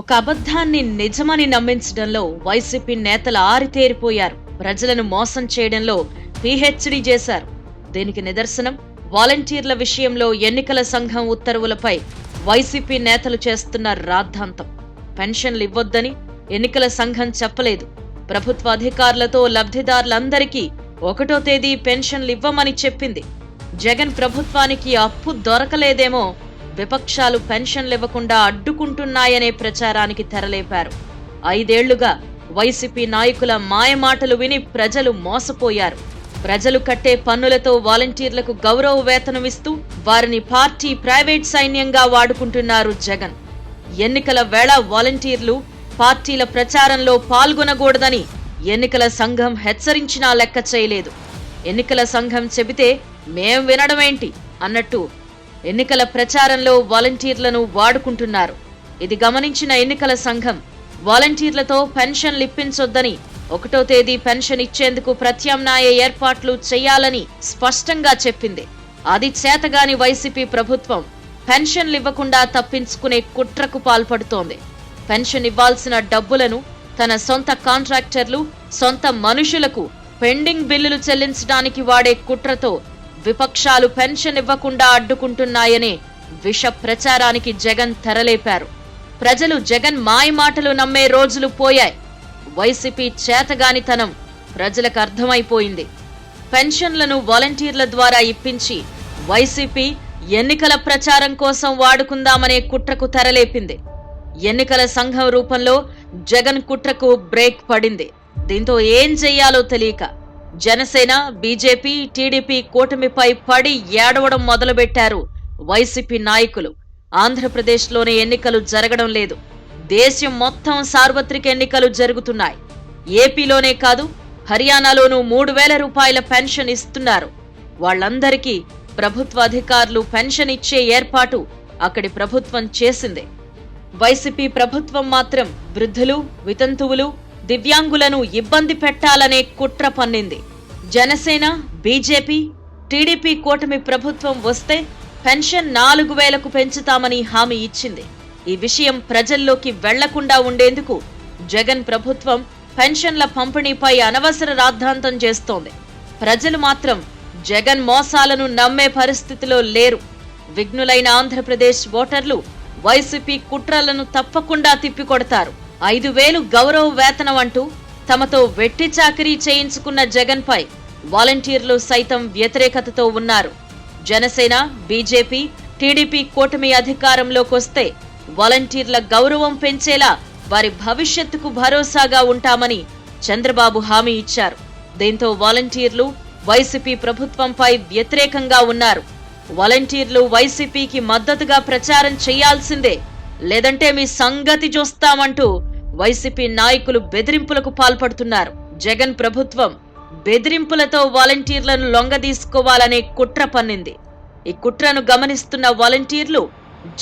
ఒక అబద్ధాన్ని నిజమని నమ్మించడంలో వైసీపీ నేతలు ఆరితేరిపోయారు. ప్రజలను మోసం చేయడంలో పీహెచ్డీ చేశారు. దీనికి నిదర్శనం వాలంటీర్ల విషయంలో ఎన్నికల సంఘం ఉత్తర్వులపై వైసీపీ నేతలు చేస్తున్న రాద్ధాంతం. పెన్షన్లు ఇవ్వొద్దని ఎన్నికల సంఘం చెప్పలేదు. ప్రభుత్వ అధికారులతో లబ్ధిదారులందరికీ ఒకటో తేదీ పెన్షన్లు ఇవ్వమని చెప్పింది. జగన్ ప్రభుత్వానికి అప్పు దొరకలేదేమో విపక్షాలు పెన్షన్లు ఇవ్వకుండా అడ్డుకుంటున్నాయనే ప్రచారానికి తెరలేపారు. ఐదేళ్ళుగా వైసీపీ నాయకుల మాయమాటలు విని ప్రజలు మోసపోయారు. ప్రజలు కట్టే పన్నులతో వాలంటీర్లకు గౌరవ వేతనం ఇస్తూ వారిని పార్టీ ప్రైవేట్ సైన్యంగా వాడుకుంటున్నారు జగన్. ఎన్నికల వేళ వాలంటీర్లు పార్టీల ప్రచారంలో పాల్గొనకూడదని ఎన్నికల సంఘం హెచ్చరించినా లెక్క చేయలేదు. ఎన్నికల సంఘం చెబితే మేం వినడమేంటి? అన్నట్టు ఎన్నికల ప్రచారంలో వాలంటీర్లను వాడుకుంటున్నారు. ఇది గమనించిన ఎన్నికల సంఘం వాలంటీర్లతో పెన్షన్లు ఇప్పించొద్దని ఒకటో తేదీ పెన్షన్ ఇచ్చేందుకు ప్రత్యామ్నాయ ఏర్పాట్లు చేయాలని స్పష్టంగా చెప్పింది. అది చేతగాని వైసీపీ ప్రభుత్వం పెన్షన్లు ఇవ్వకుండా తప్పించుకునే కుట్రకు పాల్పడుతోంది. పెన్షన్ ఇవ్వాల్సిన డబ్బులను తన సొంత కాంట్రాక్టర్లు సొంత మనుషులకు పెండింగ్ బిల్లులు చెల్లించడానికి వాడే కుట్రతో విపక్షాలు పెన్షన్ ఇవ్వకుండా అడ్డుకుంటున్నాయనే విష ప్రచారానికి జగన్ తెరలేపారు. ప్రజలు జగన్ మాయమాటలు నమ్మే రోజులు పోయాయి. వైసీపీ చేతగానితనం ప్రజలకు అర్థమైపోయింది. పెన్షన్లను వాలంటీర్ల ద్వారా ఇప్పించి వైసీపీ ఎన్నికల ప్రచారం కోసం వాడుకుందామనే కుట్రకు తెరలేపింది. ఎన్నికల సంఘం రూపంలో జగన్ కుట్రకు బ్రేక్ పడింది. దీంతో ఏం చెయ్యాలో తెలియక జనసేన బీజేపీ టీడీపీ కూటమిపై పడి ఏడవడం మొదలుపెట్టారు వైసీపీ నాయకులు. ఆంధ్రప్రదేశ్లోనే ఎన్నికలు జరగడం లేదు. దేశం మొత్తం సార్వత్రిక ఎన్నికలు జరుగుతున్నాయి. ఏపీలోనే కాదు హర్యానాలోనూ మూడు వేల రూపాయల పెన్షన్ ఇస్తున్నారు. వాళ్ళందరికీ ప్రభుత్వ అధికారులు పెన్షన్ ఇచ్చే ఏర్పాటు అక్కడి ప్రభుత్వం చేసింది. వైసీపీ ప్రభుత్వం మాత్రం వృద్ధులు వితంతువులు దివ్యాంగులను ఇబ్బంది పెట్టాలనే కుట్ర పన్నింది. జనసేన బీజేపీ టీడీపీ కూటమి ప్రభుత్వం వస్తే పెన్షన్ నాలుగు వేలకు పెంచుతామని హామీ ఇచ్చింది. ఈ విషయం ప్రజల్లోకి వెళ్ళకుండా ఉండేందుకు జగన్ ప్రభుత్వం పెన్షన్ల పంపిణీపై అనవసర రాద్ధాంతం చేస్తోంది. ప్రజలు మాత్రం జగన్ మోసాలను నమ్మే పరిస్థితిలో లేరు. విఘ్నులైన ఆంధ్రప్రదేశ్ ఓటర్లు వైసీపీ కుట్రలను తప్పకుండా తిప్పికొడతారు. ఐదు వేలు గౌరవ వేతనం అంటూ తమతో వెట్టి చాకరీ చేయించుకున్న జగన్పై వాలంటీర్లు సైతం వ్యతిరేకతతో ఉన్నారు. జనసేన బీజేపీ టీడీపీ కూటమి అధికారంలోకొస్తే వాలంటీర్ల గౌరవం పెంచేలా వారి భవిష్యత్తుకు భరోసాగా ఉంటామని చంద్రబాబు హామీ ఇచ్చారు. దీంతో వాలంటీర్లు వైసీపీ ప్రభుత్వంపై వ్యతిరేకంగా ఉన్నారు. వాలంటీర్లు వైసీపీకి మద్దతుగా ప్రచారం చేయాల్సిందే. లేదంటే మీ సంగతి చూస్తామంటూ వైసీపీ నాయకులు బెదిరింపులకు పాల్పడుతున్నారు. జగన్ ప్రభుత్వం బెదిరింపులతో వాలంటీర్లను లొంగదీసుకోవాలనే కుట్ర పన్నింది. ఈ కుట్రను గమనిస్తున్న వాలంటీర్లు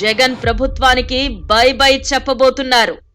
జగన్ ప్రభుత్వానికి బై బై చెప్పబోతున్నారు.